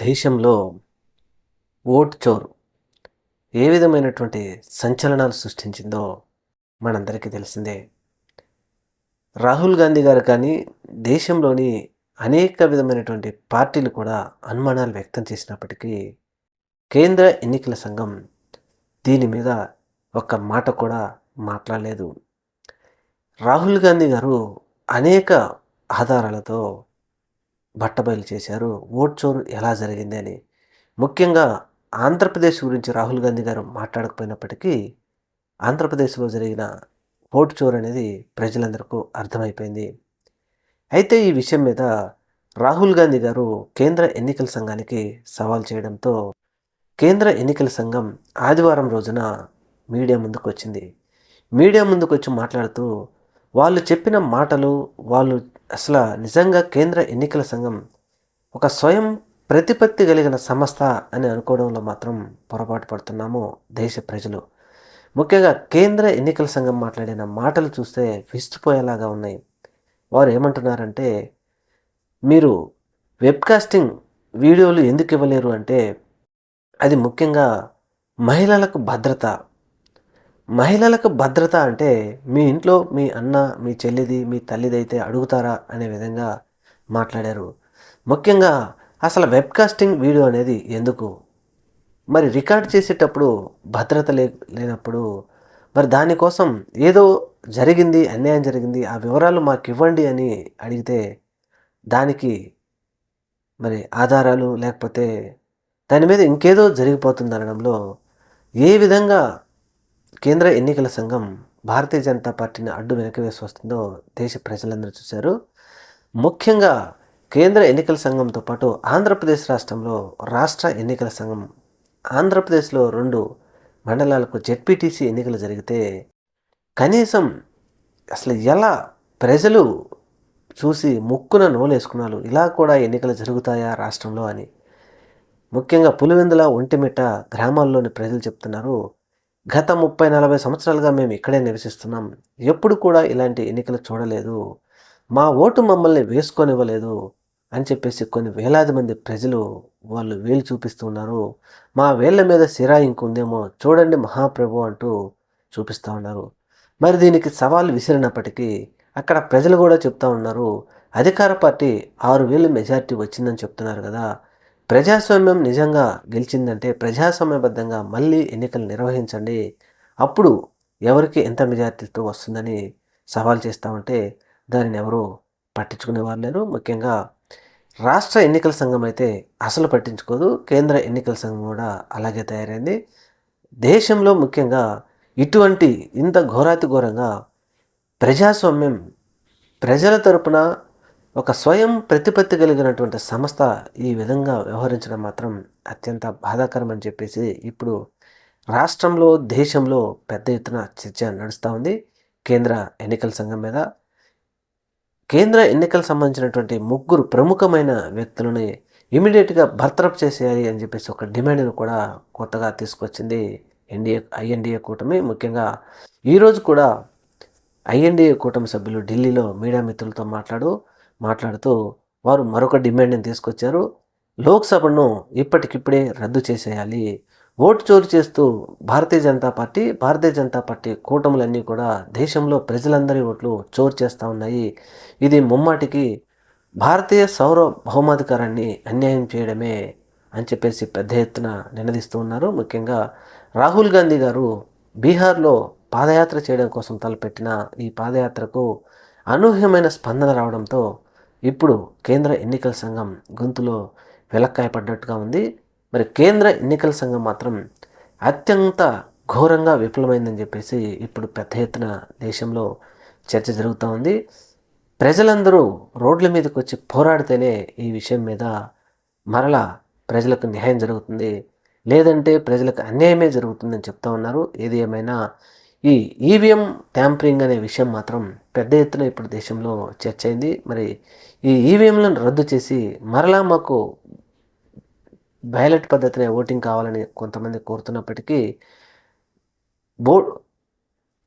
దేశంలో ఓట్ చోరు ఏ విధమైనటువంటి సంచలనాలు సృష్టించిందో మనందరికీ తెలిసిందే. రాహుల్ గాంధీ గారు కానీ దేశంలోని అనేక విధమైనటువంటి పార్టీలు కూడా అనుమానాలు వ్యక్తం చేసినప్పటికీ కేంద్ర ఎన్నికల సంఘం దీని మీద ఒక్క మాట కూడా మాట్లాడలేదు. రాహుల్ గాంధీ గారు అనేక ఆధారాలతో బట్టబయలు చేశారు. ఓట్ చోరు ఎలా జరిగింది అని. ముఖ్యంగా ఆంధ్రప్రదేశ్ గురించి రాహుల్ గాంధీ గారు మాట్లాడకపోయినప్పటికీ ఆంధ్రప్రదేశ్లో జరిగిన ఓటు చోరు అనేది ప్రజలందరికీ అర్థమైపోయింది. అయితే ఈ విషయం మీద రాహుల్ గాంధీ గారు కేంద్ర ఎన్నికల సంఘానికి సవాల్ చేయడంతో కేంద్ర ఎన్నికల సంఘం ఆదివారం రోజున మీడియా ముందుకు వచ్చింది మీడియా ముందుకు వచ్చి మాట్లాడుతూ వాళ్ళు చెప్పిన మాటలు వాళ్ళు అసలు నిజంగా కేంద్ర ఎన్నికల సంఘం ఒక స్వయం ప్రతిపత్తి కలిగిన సంస్థ అని అనుకోవడంలో మాత్రం పొరపాటు పడుతున్నాము దేశ ప్రజలు. ముఖ్యంగా కేంద్ర ఎన్నికల సంఘం మాట్లాడిన మాటలు చూస్తే విస్తుపోయేలాగా ఉన్నాయి. వారు ఏమంటున్నారంటే మీరు వెబ్కాస్టింగ్ వీడియోలు ఎందుకు ఇవ్వలేరు? అంటే అది ముఖ్యంగా మహిళలకు భద్రత మహిళలకు భద్రత అంటే మీ ఇంట్లో మీ అన్న మీ చెల్లిది మీ తల్లిదైతే అడుగుతారా అనే విధంగా మాట్లాడారు. ముఖ్యంగా అసలు వెబ్కాస్టింగ్ వీడియో అనేది ఎందుకు? మరి రికార్డ్ చేసేటప్పుడు భద్రత లే లేనప్పుడు మరి దానికోసం ఏదో జరిగింది అన్యాయం జరిగింది ఆ వివరాలు మాకు ఇవ్వండి అని అడిగితే దానికి మరి ఆధారాలు లేకపోతే దాని మీద ఇంకేదో జరిగిపోతుంది అనడంలో ఏ విధంగా కేంద్ర ఎన్నికల సంఘం భారతీయ జనతా పార్టీని అడ్డు వెనకవేసి వస్తుందో దేశ ప్రజలందరూ చూశారు. ముఖ్యంగా కేంద్ర ఎన్నికల సంఘంతో పాటు ఆంధ్రప్రదేశ్ రాష్ట్రంలో రాష్ట్ర ఎన్నికల సంఘం ఆంధ్రప్రదేశ్లో రెండు మండలాలకు జెడ్పీటీసీ ఎన్నికలు జరిగితే కనీసం అసలు ఎలా ప్రజలు చూసి ముక్కున నోలేసుకున్నారు? ఇలా కూడా ఎన్నికలు జరుగుతాయా రాష్ట్రంలో అని. ముఖ్యంగా పులివెందుల ఒంటిమిట్ట గ్రామాల్లోని ప్రజలు చెప్తున్నారు. గత ముప్పై నలభై సంవత్సరాలుగా మేము ఇక్కడే నివసిస్తున్నాం. ఎప్పుడు కూడా ఇలాంటి ఎన్నికలు చూడలేదు. మా ఓటు మమ్మల్ని వేసుకొనివ్వలేదు అని చెప్పేసి కొన్ని వేలాది మంది ప్రజలు వాళ్ళు వేలు చూపిస్తూ ఉన్నారు. మా వేళ్ళ మీద సిరా ఇంకుందేమో చూడండి మహాప్రభు అంటూ చూపిస్తూ ఉన్నారు. మరి దీనికి సవాల్ విసిరినప్పటికీ అక్కడ ప్రజలు కూడా చెప్తా ఉన్నారు. అధికార పార్టీ ఆరు వేలు మెజారిటీ వచ్చిందని చెప్తున్నారు కదా. ప్రజాస్వామ్యం నిజంగా గెలిచిందంటే ప్రజాస్వామ్యబద్ధంగా మళ్ళీ ఎన్నికలు నిర్వహించండి. అప్పుడు ఎవరికి ఎంత మెజార్టీతో వస్తుందని సవాల్ చేస్తామంటే దానిని ఎవరు పట్టించుకునే వాళ్ళు లేరు. ముఖ్యంగా రాష్ట్ర ఎన్నికల సంఘం అయితే అసలు పట్టించుకోదు. కేంద్ర ఎన్నికల సంఘం కూడా అలాగే తయారైంది. దేశంలో ముఖ్యంగా ఇటువంటి ఇంత ఘోరాతి ఘోరంగా ప్రజాస్వామ్యం ప్రజల తరపున ఒక స్వయం ప్రతిపత్తి కలిగినటువంటి సంస్థ ఈ విధంగా వ్యవహరించడం మాత్రం అత్యంత బాధాకరం అని చెప్పేసి ఇప్పుడు రాష్ట్రంలో దేశంలో పెద్ద ఎత్తున చర్చ నడుస్తూ ఉంది. కేంద్ర ఎన్నికల సంఘం మీద. కేంద్ర ఎన్నికలకు సంబంధించినటువంటి ముగ్గురు ప్రముఖమైన వ్యక్తులని ఇమీడియట్గా బర్తరఫ్ చేసేయాలి అని చెప్పేసి ఒక డిమాండ్ను కూడా కొత్తగా తీసుకొచ్చింది ఎన్డీఏ ఐఎన్డీఏ కూటమి. ముఖ్యంగా ఈరోజు కూడా ఐఎన్డీఏ కూటమి సభ్యులు ఢిల్లీలో మీడియా మిత్రులతో మాట్లాడు మాట్లాడుతూ వారు మరొక డిమాండ్ని తీసుకొచ్చారు. లోక్సభను ఇప్పటికిప్పుడే రద్దు చేసేయాలి. ఓటు చోరు చేస్తూ భారతీయ జనతా పార్టీ భారతీయ జనతా పార్టీ కూటములన్నీ కూడా దేశంలో ప్రజలందరి ఓట్లు చోరు చేస్తూ ఉన్నాయి. ఇది ముమ్మాటికి భారతీయ సౌర బహుమాధికారాన్ని అన్యాయం చేయడమే అని చెప్పేసి పెద్ద ఎత్తున నినదిస్తూ ఉన్నారు. ముఖ్యంగా రాహుల్ గాంధీ గారు బీహార్లో పాదయాత్ర చేయడం కోసం తలపెట్టిన ఈ పాదయాత్రకు అనూహ్యమైన స్పందన రావడంతో ఇప్పుడు కేంద్ర ఎన్నికల సంఘం గొంతులో వెలక్కాయపడ్డట్టుగా ఉంది. మరి కేంద్ర ఎన్నికల సంఘం మాత్రం అత్యంత ఘోరంగా విఫలమైందని చెప్పేసి ఇప్పుడు పెద్ద ఎత్తున దేశంలో చర్చ జరుగుతూ ఉంది. ప్రజలందరూ రోడ్ల మీదకి వచ్చి పోరాడితేనే ఈ విషయం మీద మరలా ప్రజలకు న్యాయం జరుగుతుంది. లేదంటే ప్రజలకు అన్యాయమే జరుగుతుందని చెప్తా ఉన్నారు. ఏది ఏమైనా ఈ ఈవీఎం ట్యాంపరింగ్ అనే విషయం మాత్రం పెద్ద ఎత్తున ఇప్పుడు దేశంలో చర్చ అయింది మరి ఈ ఈవీఎంలను రద్దు చేసి మరలా మాకు బ్యాలెట్ పద్ధతినే ఓటింగ్ కావాలని కొంతమంది కోరుతున్నప్పటికీ బో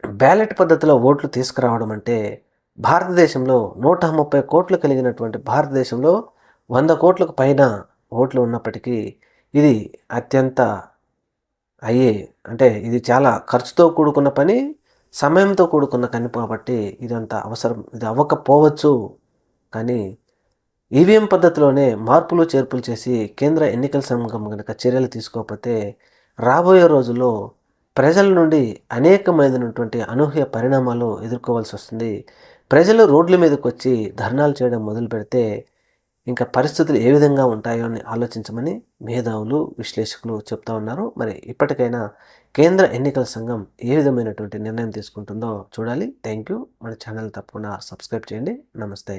బ్యాలెట్ పద్ధతిలో ఓట్లు తీసుకురావడం అంటే భారతదేశంలో నూట ముప్పై కోట్లు కలిగినటువంటి భారతదేశంలో వంద కోట్లకు పైన ఓట్లు ఉన్నప్పటికీ ఇది అత్యంత అయ్యే అంటే ఇది చాలా ఖర్చుతో కూడుకున్న పని సమయంతో కూడుకున్న పని కాబట్టి ఇదంతా అవసరం ఇది అవ్వకపోవచ్చు. కానీ ఈవీఎం పద్ధతిలోనే మార్పులు చేర్పులు చేసి కేంద్ర ఎన్నికల సంఘం కనుక చర్యలు తీసుకోకపోతే రాబోయే రోజుల్లో ప్రజల నుండి అనేకమైనటువంటి అనూహ్య పరిణామాలు ఎదుర్కోవాల్సి వస్తుంది. ప్రజలు రోడ్ల మీదకి వచ్చి ధర్నాలు చేయడం మొదలు పెడితే ఇంకా పరిస్థితులు ఏ విధంగా ఉంటాయో అని ఆలోచించమని మేధావులు విశ్లేషకులు చెప్తా ఉన్నారు. మరి ఇప్పటికైనా కేంద్ర ఎన్నికల సంఘం ఏ విధమైనటువంటి నిర్ణయం తీసుకుంటుందో చూడాలి. Thank you. మన ఛానల్ తప్పకుండా సబ్స్క్రైబ్ చేయండి. నమస్తే.